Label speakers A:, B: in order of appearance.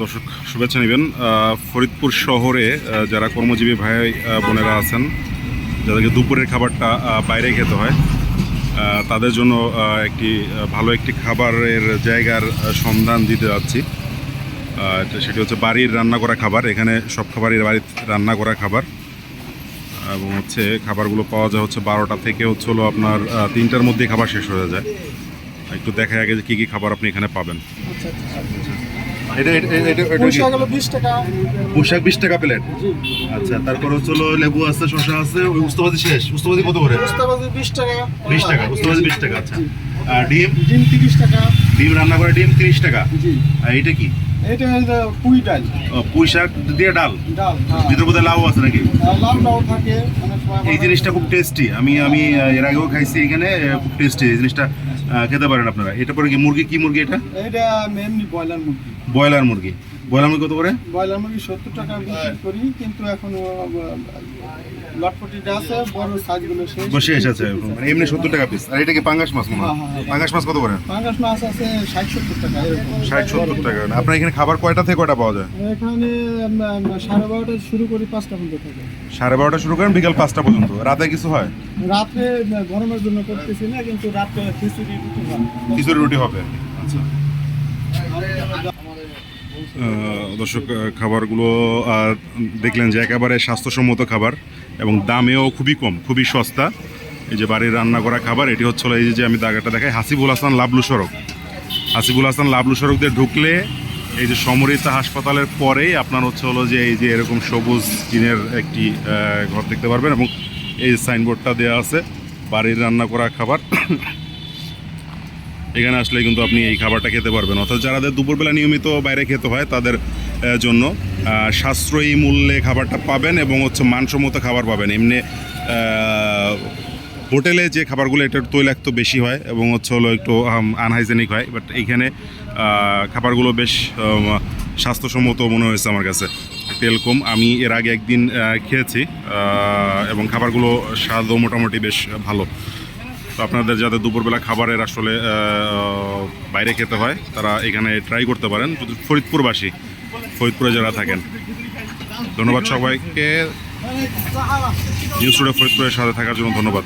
A: দর্শক, শুভেচ্ছা নেবেন। ফরিদপুর শহরে যারা কর্মজীবী ভাই বোনেরা আছেন, যাদেরকে দুপুরের খাবারটা বাইরে খেতে হয় তাদের জন্য একটি ভালো একটি খাবারের জায়গার সন্ধান দিতে যাচ্ছি। সেটি হচ্ছে বাড়ির রান্না করা খাবার। এখানে সব খাবারই বাড়ির রান্না করা খাবার। এবং হচ্ছে খাবারগুলো পাওয়া যায় হচ্ছে বারোটা থেকে হচ্ছে হলো আপনার তিনটার মধ্যে খাবার শেষ হয়ে যায়। একটু দেখা আগে যে কী কী খাবার আপনি এখানে পাবেন। এটা
B: পয়সা বিশ টাকা।
A: পোশাক বিশ টাকা প্লেট? আচ্ছা তারপর হচ্ছে লেবু আছে শসা আছে ওই উস্তবাদি শেষ। উস্তবাদি কত করে?
B: উস্তাবাজি বিশ টাকা।
A: বিশ টাকা উস্তবাদি বিশ টাকা আচ্ছা। আর ডিম?
B: ডিম তিরিশ টাকা।
A: ডিম রান্না করে ডিম তিরিশ টাকা। আর এটা কি?
B: এটা পুঁই ডাল।
A: পুঁই শাক দিয়ে ডাল?
B: হ্যাঁ।
A: ভিতর বোধহয় লাউ আছে নাকি?
B: থাকে
A: এই জিনিসটা খুব টেস্টি আমি আমি এর আগেও খাইছি এখানে খুব টেস্টি এই জিনিসটা। খেতে পারেন আপনারা। এটা পরে কি মুরগি? কি মুরগি এটা?
B: এটা মেইনলি এমনি ব্রয়লার মুরগি।
A: ব্রয়লার মুরগি। ব্রয়লার মুরগি কত করে?
B: ব্রয়লার মুরগি সত্তর টাকা বিক্রি করি কিন্তু এখন লটপটিটা আছে বড় সাইজগুলো শেষ
A: মানে এমনি সত্তর টাকা পিস আর এটা কি পাঙ্গাস মাছ মনে হয়?
B: হ্যাঁ, হ্যাঁ।
A: পাঙ্গাস মাছ কত করে?
B: পাঙ্গাস মাছ আছে ষাট সত্তর টাকা
A: ষাট সত্তর টাকা। আপনার এখানে খাবার কয়টা থেকে কয়টা পাওয়া যায়?
B: এখানে সাড়ে বারোটা শুরু করি পাঁচটা পর্যন্ত থাকে।
A: সাড়ে বারোটা শুরু করেন বিকাল পাঁচটা পর্যন্ত। রাতে কিছু হয়?
B: উম, গরমের জন্য করতেছি না কিন্তু রাত্রে খিচুড়ি রুটি।
A: খিচুড়ি রুটি হবে। আচ্ছা দর্শক খাবারগুলো দেখলেন যে একেবারে স্বাস্থ্যসম্মত খাবার এবং দামেও খুবই কম, খুবই সস্তা। এই যে বাড়ির রান্না করা খাবার, এটি হচ্ছে এই যে আমি দাগাটা দেখাই, হাসিবুল হাসান লাবলু সড়ক। হাসিবুল হাসান লাবলু সড়ক দিয়ে ঢুকলে এই যে সমরিতা হাসপাতালের পরেই আপনার হচ্ছে হলো যে এই যে এরকম সবুজ টিনের একটি ঘর দেখতে পারবেন এবং এই সাইনবোর্ডটা দেওয়া আছে, বাড়ির রান্না করা খাবার। এখানে আসলে কিন্তু আপনি এই খাবারটা খেতে পারবেন। অর্থাৎ যাদের দুপুরবেলা নিয়মিত বাইরে খেতে হয়, তাদের জন্য সাশ্রয়ী মূল্যে খাবারটা পাবেন এবং হচ্ছে মানসম্মত খাবার পাবেন। এমনি হোটেলে যে খাবারগুলো এটা তৈলাক্ত বেশি হয় এবং হচ্ছে হলো একটু আনহাইজেনিক হয়। বাট এইখানে খাবারগুলো বেশ স্বাস্থ্যসম্মত মনে হয়েছে আমার কাছে। তেল কম। আমি এর আগে একদিন খেয়েছি এবং খাবারগুলো স্বাদও মোটামুটি বেশ ভালো। তো আপনাদের যাদের দুপুরবেলা খাবারের আসলে বাইরে খেতে হয়, তারা এখানে ট্রাই করতে পারেন। ফরিদপুরবাসী, ফরিদপুরে যারা থাকেন। ধন্যবাদ সবাইকে। নিউজ টুডে ফরিদপুরের সাথে থাকার জন্য ধন্যবাদ।